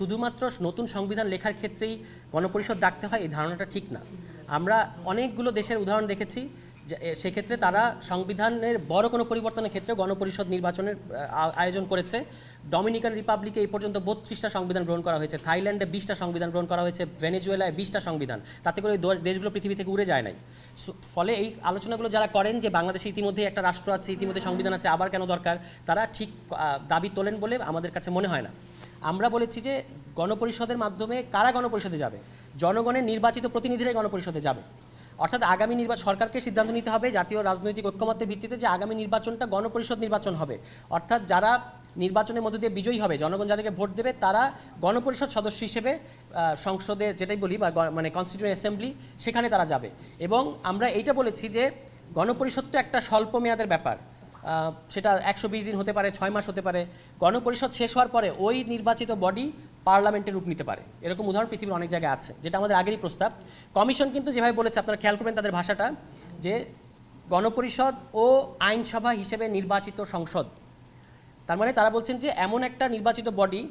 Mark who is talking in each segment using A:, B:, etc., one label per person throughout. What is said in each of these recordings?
A: শুধুমাত্র নতুন সংবিধান লেখার ক্ষেত্রেই গণপরিষদ ডাকতে হয়, এই ধারণাটা ঠিক না। আমরা অনেকগুলো দেশের উদাহরণ দেখেছি সেক্ষেত্রে তারা সংবিধানের বড় কোনো পরিবর্তনের ক্ষেত্রে গণপরিষদ নির্বাচনের আয়োজন করেছে। ডমিনিকান রিপাবলিকে এই পর্যন্ত বত্রিশটা সংবিধান গ্রহণ করা হয়েছে। থাইল্যান্ডে বিশটা সংবিধান গ্রহণ করা হয়েছে, ভেনেজুয়েলায় বিশটা সংবিধান। তাতে করে ওই দেশগুলো পৃথিবী থেকে উড়ে যায় নাই। ফলে এই আলোচনাগুলো যারা করেন যে, বাংলাদেশে ইতিমধ্যে একটা রাষ্ট্র আছে, ইতিমধ্যে সংবিধান আছে, আবার কেন দরকার, তারা ঠিক দাবি তোলেন বলে আমাদের কাছে মনে হয় না। আমরা বলেছি যে গণপরিষদের মাধ্যমে কারা গণপরিষদে যাবে? জনগণের নির্বাচিত প্রতিনিধিরাই গণপরিষদে যাবে। অর্থাৎ আগামী নির্বাচন সরকারকে সিদ্ধান্ত নিতে হবে জাতীয় রাজনৈতিক ঐক্যমত্যের ভিত্তিতে যে আগামী নির্বাচনটা গণপরিষদ নির্বাচন হবে। অর্থাৎ যারা নির্বাচনের মধ্য দিয়ে বিজয়ী হবে, জনগণ যাদেরকে ভোট দেবে, তারা গণপরিষদ সদস্য হিসেবে সংসদে যেটাই বলি বা মানে কনস্টিটিউয়েন্ট অ্যাসেম্বলি সেখানে তারা যাবে। এবং আমরা এইটা বলেছি যে গণপরিষদ তো একটা স্বল্প মেয়াদের ব্যাপার। সেটা একশো বিশ দিন হতে পারে, ছয় মাস হতে পারে। গণপরিষদ শেষ হওয়ার পরে ওই নির্বাচিত বডি পার্লামেন্টের রূপ নিতে পারে। এরকম উদাহরণ পৃথিবীর অনেক জায়গায় আছে, যেটা আমাদের আগেরই প্রস্তাব। কমিশন কিন্তু যেভাবে বলেছে, আপনারা খেয়াল করবেন তাদের ভাষাটা, যে গণপরিষদ ও আইনসভা হিসেবে নির্বাচিত সংসদ, তার মানে তারা বলছেন যে এমন একটা নির্বাচিত বডি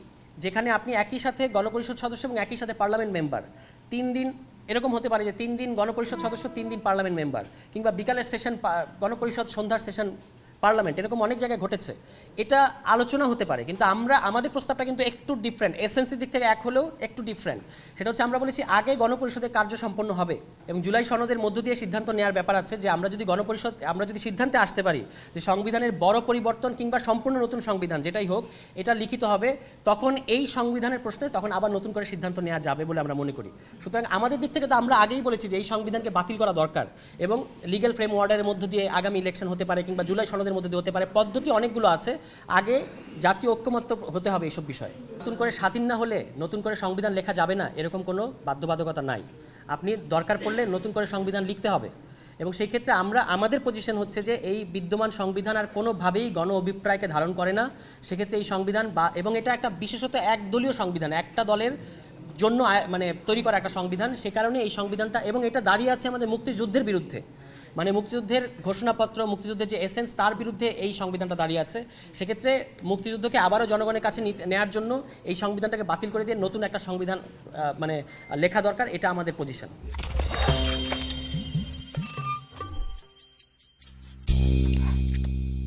A: যেখানে আপনি একই সাথে গণপরিষদ সদস্য এবং একই সাথে পার্লামেন্ট মেম্বার তিন দিন, এরকম হতে পারে যে তিন দিন গণপরিষদ সদস্য, তিন দিন পার্লামেন্ট মেম্বার কিংবা বিকালের সেশন গণপরিষদ সন্ধ্যার সেশন পার্লামেন্ট, এরকম অনেক জায়গায় ঘটেছে। এটা আলোচনা হতে পারে, কিন্তু আমরা, আমাদের প্রস্তাবটা কিন্তু একটু ডিফারেন্ট এসেন্সির দিক থেকে এক হলেও একটু ডিফারেন্ট সেটা হচ্ছে আমরা বলেছি আগে গণপরিষদের কার্য সম্পন্ন হবে, এবং জুলাই সনদের মধ্য দিয়ে সিদ্ধান্ত নেওয়ার ব্যাপার আছে যে আমরা যদি গণপরিষদ, আমরা যদি সিদ্ধান্তে আসতে পারি যে সংবিধানের বড় পরিবর্তন কিংবা সম্পূর্ণ নতুন সংবিধান যেটাই হোক, এটা লিখিত হবে, তখন এই সংবিধানের প্রশ্নে তখন আবার নতুন করে সিদ্ধান্ত নেওয়া যাবে বলে আমরা মনে করি। সুতরাং আমাদের দিক থেকে তো আমরা আগেই বলেছি যে এই সংবিধানকে বাতিল করা দরকার, এবং লিগ্যাল ফ্রেম অর্ডারের মধ্য দিয়ে আগামী ইলেকশন হতে পারে কিংবা জুলাই সনদের মধ্যে দিয়ে হতে পারে। পদ্ধতি অনেকগুলো আছে। আগে জাতীয় ঐক্যমত্য হতে হবে এইসব বিষয়ে। নতুন করে স্বাধীন না হলে নতুন করে সংবিধান লেখা যাবে না, এরকম কোনো বাধ্যবাধকতা নাই। আপনি দরকার পড়লে নতুন করে সংবিধান লিখতে হবে। এবং সেই ক্ষেত্রে আমরা, আমাদের পজিশন হচ্ছে যে এই বিদ্যমান সংবিধান আর কোনোভাবেই গণ অভিপ্রায়কে ধারণ করে না। সেক্ষেত্রে এই সংবিধান বা, এবং এটা একটা বিশেষত একদলীয় সংবিধান, একটা দলের জন্য মানে তৈরি করা একটা সংবিধান। সে কারণে এই সংবিধানটা, এবং এটা দাঁড়িয়ে আছে আমাদের মুক্তিযুদ্ধের বিরুদ্ধে। মানে মুক্তিযুদ্ধের ঘোষণাপত্র, মুক্তিযুদ্ধের যে এসেন্স তার বিরুদ্ধে এই সংবিধানটা দাঁড়িয়ে আছে। সেক্ষেত্রে মুক্তিযুদ্ধকে আবারও জনগণের কাছে নেয়ার জন্য এই সংবিধানটাকে বাতিল করে দিয়ে নতুন একটা সংবিধান মানে লেখা দরকার, এটা আমাদের পজিশন